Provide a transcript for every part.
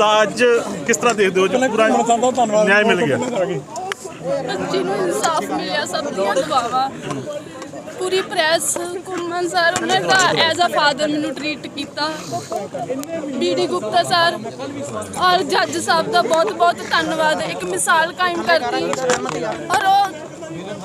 ਤਾਂ ਅੱਜ ਕਿਸ ਤਰ੍ਹਾਂ ਦੇਖਦੇ ਹੋ? ਜੀ ਪੂਰਾ ਨਿਆਂ ਮਿਲ ਗਿਆ। ਬੱਚੀ ਨੂੰ ਇਨਸਾਫ ਮਿਲਿਆ ਸਭ ਦੀਆਂ ਦੁਆਵਾਂ। ਪੂਰੀ ਪ੍ਰੈਸ ਕੁਮਨ ਸਰ ਉਹਨੇ ਤਾਂ ਐਜ਼ ਅ ਫਾਦਰ ਮੈਨੂੰ ਟ੍ਰੀਟ ਕੀਤਾ। ਬੀਡੀ ਗੁਪਤਾ ਸਰ ਔਰ ਜੱਜ ਸਾਹਿਬ ਦਾ ਬਹੁਤ ਬਹੁਤ ਧੰਨਵਾਦ। ਇੱਕ ਮਿਸਾਲ ਕਾਇਮ ਕਰਤੀ। ਔਰ ਉਹ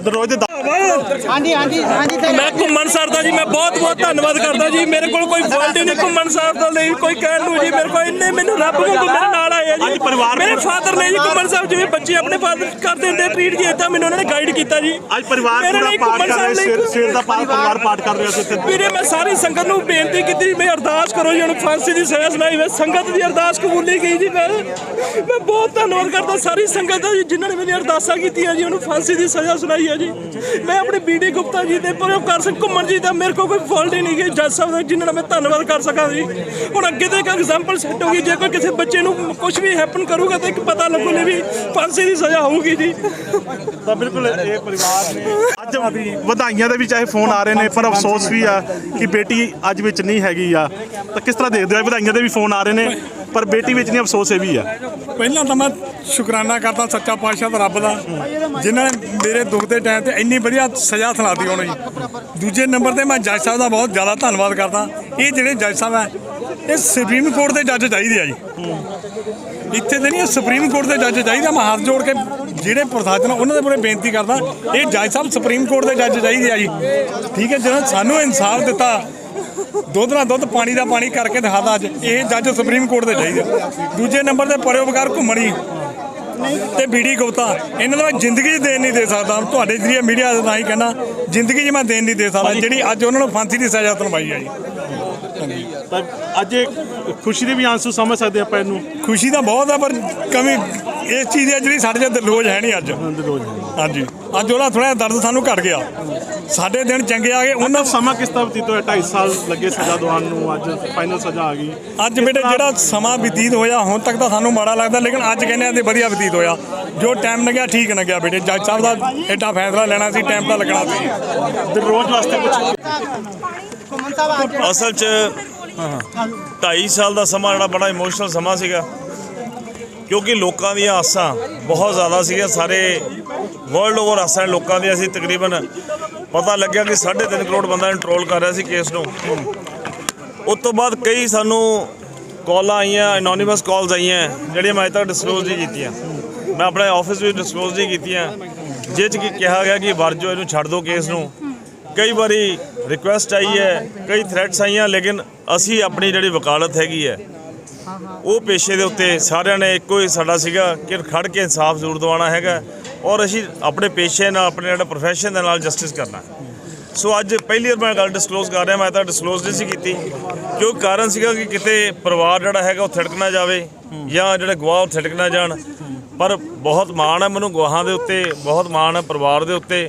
ਦਰੋਜ਼ ਦੇ ਹਾਂਜੀ ਹਾਂਜੀ ਹਾਂਜੀ ਤੇ ਮੈਂ ਘੁੰਮਣ ਸਰ ਦਾ ਜੀ ਮੈਂ ਬਹੁਤ ਬਹੁਤ ਧੰਨਵਾਦ ਕਰਦਾ ਜੀ। ਮੇਰੇ ਕੋਲ ਕੋਈ ਫਾਲਟ ਹੀ ਨਹੀਂ ਘੁੰਮਣ ਸਰ ਦਾ ਲਈ ਕੋਈ ਕਹਿਣ ਨੂੰ ਜੀ ਮੇਰੇ ਕੋਲ ਇੰਨੇ ਮੈਨੂੰ ਰੱਬ ਵਾਂਗੂ ਮੇਰੇ ਨਾਲ ਆਏ ਆ ਜੀ। ਅੱਜ ਪਰਿਵਾਰ ਮੇਰੇ ਨੂੰ- ਫਾਦਰ ਨੇ ਜੀ ਘੁੰਮਣ ਸਾਹਿਬ ਜਿਵੇਂ ਬੱਚੇ ਆਪਣੇ ਫਾਦਰ ਕਰਦੇ ਹੁੰਦੇ ਟ੍ਰੀਟ ਜੀ ਏਦਾਂ ਮੈਨੂੰ ਉਹਨਾਂ ਨੇ ਗਾਈਡ ਕੀਤਾ ਜੀ। ਅੱਜ ਪਰਿਵਾਰ ਮੇਰੇ ਪੂਰਾ ਲਈ ਪਾਠ ਘੁੰਮਣ ਕਰ ਰਿਹਾ ਸਾਹਿਬ ਲਈ- ਸਵੇਰ ਸਵੇਰ ਦਾ ਪਾਠ ਪਰਿਵਾਰ ਪਾਠ ਕਰ ਰਿਹਾ ਸੀ ਇੱਥੇ। ਵੀਰੇ ਮੈਂ ਸਾਰੀ ਸੰਗਤ ਨੂੰ ਬੇਨਤੀ ਕੀਤੀ ਮੈਂ ਅਰਦਾਸ ਕਰੋ ਜੀ ਉਹਨੂੰ ਫਾਂਸੀ ਦੀ ਸਜ਼ਾ ਸੁਣਾਈ ਮੈਂ ਸੰਗਤ ਦੀ ਅਰਦਾਸ ਕਬੂਲੀ ਗਈ ਜੀ ਮੈਂ ਮੈਂ ਬਹੁਤ ਧੰਨਵਾਦ ਕਰਦਾ ਸਾਰੀ ਸੰਗਤ ਦਾ ਜੀ ਜਿਨ੍ਹਾਂ ਨੇ ਮੇਰੀ ਅਰਦਾਸਾਂ ਕੀਤੀਆਂ ਜੀ ਉਹਨੂੰ ਫਾਂਸੀ ਦੀ ਸਜ਼ਾ ਸੁਣਾਈ ਹੈ ਜੀ। ਮੈਂ ਆਪਣੇ ਬੀਡੀ ਗੁਪਤਾ ਜੀ ਦੇ ਪਰ ਕਰ ਸਕ ਘੁੰਮਣ ਜੀ ਦਾ ਮੇਰੇ ਕੋਲ ਕੋਈ ਫਾਲਟ ਹੀ ਨਹੀਂ ਗਈ ਜੱਜ ਸਾਹਿਬ ਦਾ ਜਿਨ੍ਹਾਂ ਦਾ ਮੈਂ ਧੰਨਵਾਦ ਕਰ ਸਕਾਂ ਜੀ। ਹੁਣ ਅੱਗੇ ਤੋਂ ਇੱਕ ਐਗਜ਼ਾਮਪਲ ਸੈੱਟ ਹੋਗੀ ਜੇ ਕੋਈ ਕਿਸੇ ਬੱਚੇ ਨੂੰ ਕੁਝ ਵੀ ਹੈਪਨ ਕਰੂਗਾ ਤਾਂ ਇੱਕ ਪਤਾ ਲੱਗੂਗਾ ਵੀ ਫਾਂਸੀ ਦੀ ਸਜ਼ਾ ਹੋਊਗੀ ਜੀ। ਤਾਂ ਬਿਲਕੁਲ ਇਹ ਪਰਿਵਾਰ ਨੇ ਅੱਜ ਵਧਾਈਆਂ ਦੇ ਵੀ ਚਾਹੇ ਫੋਨ ਆ ਰਹੇ ਨੇ ਪਰ ਅਫਸੋਸ ਵੀ ਆ ਕਿ ਬੇਟੀ ਅੱਜ ਵਿੱਚ ਨਹੀਂ ਹੈਗੀ ਆ। ਤਾਂ ਕਿਸ ਤਰ੍ਹਾਂ ਦੇਖਦੇ ਹੋ? ਵਧਾਈਆਂ ਦੇ ਵੀ ਫੋਨ ਆ ਰਹੇ ਨੇ ਪਰ ਬੇਟੀ ਵਿੱਚ ਨਹੀਂ ਅਫਸੋਸ ਇਹ ਵੀ ਆ। ਪਹਿਲਾਂ ਤਾਂ ਮੈਂ ਸ਼ੁਕਰਾਨਾ ਕਰਦਾ ਸੱਚਾ ਪਾਤਸ਼ਾਹ ਦਾ ਰੱਬ ਦਾ, ਜਿਨ੍ਹਾਂ ਨੇ ਮੇਰੇ ਦੁੱਖ ਦੇ ਟਾਈਮ ਤੇ ਇੰਨੀ ਵਧੀਆ ਸਜ਼ਾ ਸੁਣਾਤੀ ਹੋਣੀ ਦੂਜੇ ਨੰਬਰ ਤੇ ਮੈਂ ਜੱਜ ਸਾਹਿਬ ਦਾ ਬਹੁਤ ਜ਼ਿਆਦਾ ਧੰਨਵਾਦ ਕਰਦਾ। ਇਹ ਜਿਹੜੇ ਜੱਜ ਸਾਹਿਬ ਹੈ ਇਹ ਸੁਪਰੀਮ ਕੋਰਟ ਦੇ ਜੱਜ ਚਾਹੀਦੇ ਆ ਜੀ। ਇੱਥੇ ਤੇ ਨਹੀਂ ਸੁਪਰੀਮ ਕੋਰਟ ਦੇ ਜੱਜ ਚਾਹੀਦਾ ਮੈਂ ਹੱਥ ਜੋੜ ਕੇ ਜਿਹੜੇ ਪ੍ਰਸ਼ਾਸਨ ਉਹਨਾਂ ਦੇ ਮੂਹਰੇ ਬੇਨਤੀ ਕਰਦਾ, ਇਹ ਜੱਜ ਸਾਹਿਬ ਸੁਪਰੀਮ ਕੋਰਟ ਦੇ ਜੱਜ ਚਾਹੀਦੇ ਆ ਜੀ। ਠੀਕ ਹੈ, ਜਿਹਨਾਂ ਸਾਨੂੰ ਇਨਸਾਫ ਦਿੱਤਾ, ਦੁੱਧ ਨਾਲ ਦੁੱਧ, ਪਾਣੀ ਦਾ ਪਾਣੀ ਕਰਕੇ ਦਿਖਾਦਾ ਅੱਜ, ਇਹ ਜੱਜ ਸੁਪਰੀਮ ਕੋਰਟ ਦੇ ਚਾਹੀਦੇ ਦੂਜੇ ਨੰਬਰ ਤੇ ਪਰੋਪਕਾਰ ਘੁੰਮਣੀ ਤੇ ਬੀੜੀ ਗੁਪਤਾ ਇਹਨਾਂ ਦਾ ਮੈਂ ਜ਼ਿੰਦਗੀ 'ਚ ਦੇਣ ਨਹੀਂ ਦੇ ਸਕਦਾ। ਤੁਹਾਡੇ ਜਰੀਏ ਮੀਡੀਆ ਦਾ ਤਾਂ ਹੀ ਕਹਿਣਾ ਜ਼ਿੰਦਗੀ 'ਚ ਮੈਂ ਦੇਣ ਨਹੀਂ ਦੇ ਸਕਦਾ ਜਿਹੜੀ ਅੱਜ ਉਹਨਾਂ ਨੂੰ ਫਾਂਸੀ ਦੀ ਸਜ਼ਾ ਸੁਣਵਾਈ ਆ ਜੀ। ਤਾਂ ਅੱਜ ਖੁਸ਼ੀ ਦੇ ਵੀ ਆਂਸੂ ਸਮਝ ਸਕਦੇ ਆਪਾਂ ਇਹਨੂੰ। ਖੁਸ਼ੀ ਤਾਂ ਬਹੁਤ ਆ ਪਰ ਕਮੀ ਇਸ ਚੀਜ਼ ਦੀ ਆ ਜਿਹੜੀ ਸਾਡੇ ਚ ਰੋਜ਼ ਹੈ ਨਹੀਂ ਅੱਜ। ਹਾਂਜੀ। ਅੱਜ ਉਹਦਾ ਥੋੜਾ ਦਰਦ ਸਾਨੂੰ ਘਟ ਗਿਆ। ਸਾਡੇ ਦਿਨ ਚੰਗੇ ਆ ਗਏ ਉਹਨਾਂ ਸਮਾਂ ਕਿਸ ਤਰ੍ਹਾਂ ਬਤੀਤ ਹੋਇਆ? 2.5 ਸਾਲ ਲੱਗੇ ਸਜ਼ਾ ਦਿਵਾਉਣ ਨੂੰ ਅੱਜ ਫਾਈਨਲ ਸਜ਼ਾ ਆ ਗਈ। ਅੱਜ ਬੇਟੇ ਜਿਹੜਾ ਸਮਾਂ ਬਤੀਤ ਹੋਇਆ ਹੁਣ ਤੱਕ ਤਾਂ ਸਾਨੂੰ ਮਾੜਾ ਲੱਗਦਾ ਲੇਕਿਨ ਅੱਜ ਕਹਿੰਦੇ ਆ ਤੇ ਵਧੀਆ ਬਤੀਤ ਹੋਇਆ। ਜੋ ਟਾਈਮ ਲੱਗਿਆ ਠੀਕ ਲੱਗਿਆ ਬੇਟੇ। ਜੱਜ ਸਾਹਿਬ ਦਾ ਐਡਾ ਫੈਸਲਾ ਲੈਣਾ ਸੀ ਟਾਈਮ ਤਾਂ ਲੱਗਣਾ ਸੀ। ਰੋਜ਼ ਵਾਸਤੇ ਕੁਝ ਅਸਲ 'ਚ 2.5 ਸਾਲ ਦਾ ਸਮਾਂ ਜਿਹੜਾ ਬੜਾ ਇਮੋਸ਼ਨਲ ਸਮਾਂ ਸੀਗਾ। ਕਿਉਂਕਿ ਲੋਕਾਂ ਦੀਆਂ ਆਸਾਂ ਬਹੁਤ ਜ਼ਿਆਦਾ ਸੀਗੀਆਂ। ਸਾਰੇ ਵਰਲਡ ਓਵਰ ਆਸਾਂ ਲੋਕਾਂ ਦੀਆਂ। ਸੀ ਤਕਰੀਬਨ ਪਤਾ ਲੱਗਿਆ ਕਿ 3.5 ਕਰੋੜ ਬੰਦਾ ਕੰਟਰੋਲ ਕਰ ਰਿਹਾ ਸੀ ਕੇਸ ਨੂੰ। ਉਸ ਤੋਂ ਬਾਅਦ ਕਈ ਸਾਨੂੰ ਕਾਲਾਂ ਆਈਆਂ ਐਨੋਨਿਮਸ ਕਾਲਸ ਆਈਆਂ, ਜਿਹੜੀਆਂ ਮੈਂ ਅਜੇ ਤੱਕ ਡਿਸਕਲੋਜ਼ ਨਹੀਂ ਕੀਤੀਆਂ। ਮੈਂ ਆਪਣੇ ਆਫਿਸ ਵਿੱਚ ਡਿਸਕਲੋਜ਼ ਨਹੀਂ ਕੀਤੀਆਂ। ਜਿਹ 'ਚ ਕਿ ਕਿਹਾ ਗਿਆ ਕਿ ਵਰਜੋ ਇਹਨੂੰ ਛੱਡ ਦਿਓ ਕੇਸ ਨੂੰ। ਕਈ ਵਾਰੀ ਰਿਕੁਐਸਟ ਆਈ ਹੈ, ਕਈ ਥ੍ਰੈਟਸ ਆਈਆਂ, ਲੇਕਿਨ ਅਸੀਂ ਆਪਣੀ ਜਿਹੜੀ ਵਕਾਲਤ ਹੈਗੀ ਹੈ ਉਹ ਪੇਸ਼ੇ ਦੇ ਉੱਤੇ ਸਾਰਿਆਂ ਨੇ ਇੱਕੋ ਹੀ ਸਾਡਾ ਸੀਗਾ ਕਿ ਖੜ ਕੇ ਇਨਸਾਫ ਜ਼ਰੂਰ ਦਿਵਾਉਣਾ ਹੈਗਾ ਔਰ ਅਸੀਂ ਆਪਣੇ ਪੇਸ਼ੇ ਨਾਲ, ਆਪਣੇ ਜਿਹੜਾ ਪ੍ਰੋਫੈਸ਼ਨ ਦੇ ਨਾਲ ਜਸਟਿਸ ਕਰਨਾ ਸੋ ਅੱਜ ਪਹਿਲੀ ਵਾਰ ਮੈਂ ਗੱਲ ਡਿਸਕਲੋਜ਼ ਕਰ ਰਿਹਾ, ਮੈਂ ਤਾਂ ਡਿਸਕਲੋਜ਼ ਨਹੀਂ ਸੀ ਕੀਤੀ। ਕਿਉਂ? ਕਾਰਨ ਸੀਗਾ ਕਿ ਕਿਤੇ ਪਰਿਵਾਰ ਜਿਹੜਾ ਹੈਗਾ ਉਹ ਥਿੜਕ ਨਾ ਜਾਵੇ ਜਾਂ ਜਿਹੜੇ ਗਵਾਹ ਉਹ ਥਿੜਕ ਨਾ ਜਾਣ। ਪਰ ਬਹੁਤ ਮਾਣ ਹੈ ਮੈਨੂੰ ਗਵਾਹਾਂ ਦੇ ਉੱਤੇ, ਬਹੁਤ ਮਾਣ ਹੈ ਪਰਿਵਾਰ ਦੇ ਉੱਤੇ।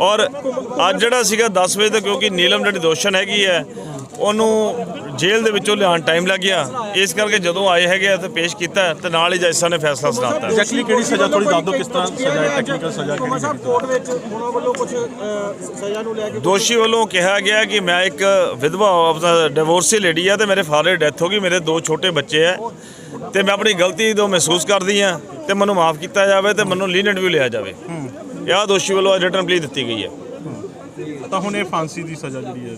ਔਰ ਅੱਜ ਜਿਹੜਾ ਸੀਗਾ 10 ਵਜੇ ਤੱਕ ਕਿਉਂਕਿ ਨੀਲਮ ਜਿਹੜੀ ਦੋਸ਼ਣ ਹੈਗੀ ਹੈ ਉਹਨੂੰ ਜੇਲ੍ਹ ਦੇ ਵਿੱਚੋਂ ਲਿਆਉਣ ਟਾਈਮ ਲੱਗ ਗਿਆ। ਇਸ ਕਰਕੇ ਜਦੋਂ ਆਏ ਹੈਗੇ ਆ ਤੇ ਪੇਸ਼ ਕੀਤਾ ਤੇ ਨਾਲ ਹੀ ਜੱਜ ਸਾਹਿਬ ਨੇ ਫੈਸਲਾ ਸੁਣਾਤਾ ਐਗਜ਼ੈਕਟਲੀ ਕਿਹੜੀ ਸਜ਼ਾ? ਥੋੜੀ ਦੱਸ ਦਿਓ ਕਿਸ ਤਰ੍ਹਾਂ ਸਜ਼ਾ ਹੈ ਟੈਕਨੀਕਲ ਸਜ਼ਾ ਕਿਹੜੀ ਹੈ ਕੋਰਟ ਵਿੱਚ ਉਹਨਾਂ ਵੱਲੋਂ ਕੁਝ ਸਜ਼ਾ ਨੂੰ ਲੈ ਕੇ ਦੋਸ਼ੀ ਵੱਲੋਂ ਕਿਹਾ ਗਿਆ ਕਿ ਮੈਂ ਇੱਕ ਵਿਧਵਾ ਆਪਣਾ ਡਿਵੋਰਸੀ ਲੇਡੀ ਆ ਤੇ ਮੇਰੇ ਫਾਦਰ ਦੀ ਡੈਥ ਹੋ ਗਈ ਮੇਰੇ ਦੋ ਛੋਟੇ ਬੱਚੇ ਆ ਤੇ ਮੈਂ ਆਪਣੀ ਗਲਤੀ ਤੋਂ ਮਹਿਸੂਸ ਕਰਦੀ ਆ ਤੇ ਮੈਨੂੰ ਮਾਫ ਕੀਤਾ ਜਾਵੇ ਤੇ ਮੈਨੂੰ ਲੀਨੈਂਟ ਵੀ ਲਿਆ ਜਾਵੇ। ਇਹ ਦੋਸ਼ੀ ਵੱਲੋਂ ਰਿਟਰਨ ਪਲੀ ਦਿੱਤੀ ਗਈ ਹੈ। ਤਾਂ ਹੁਣ ਇਹ ਫਾਂਸੀ ਦੀ ਸਜ਼ਾ ਜਿਹੜੀ ਹੈ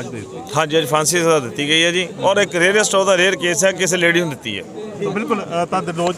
ਅੱਜ ਦੇ ਦਿੱਤੀ ਹਾਂਜੀ ਅੱਜ ਫਾਂਸੀ ਦੀ ਸਜ਼ਾ ਦਿੱਤੀ ਗਈ ਹੈ ਜੀ। ਔਰ ਇੱਕ ਰੇਅਰੈਸਟ ਉਹਦਾ ਰੇਅਰ ਕੇਸ ਹੈ ਕਿਸੇ ਲੇਡੀ ਨੂੰ ਦਿੱਤੀ ਹੈ। ਤਾਂ ਬਿਲਕੁਲ ਅ, ਤਾਂ ਦਿਲਰੋਜ਼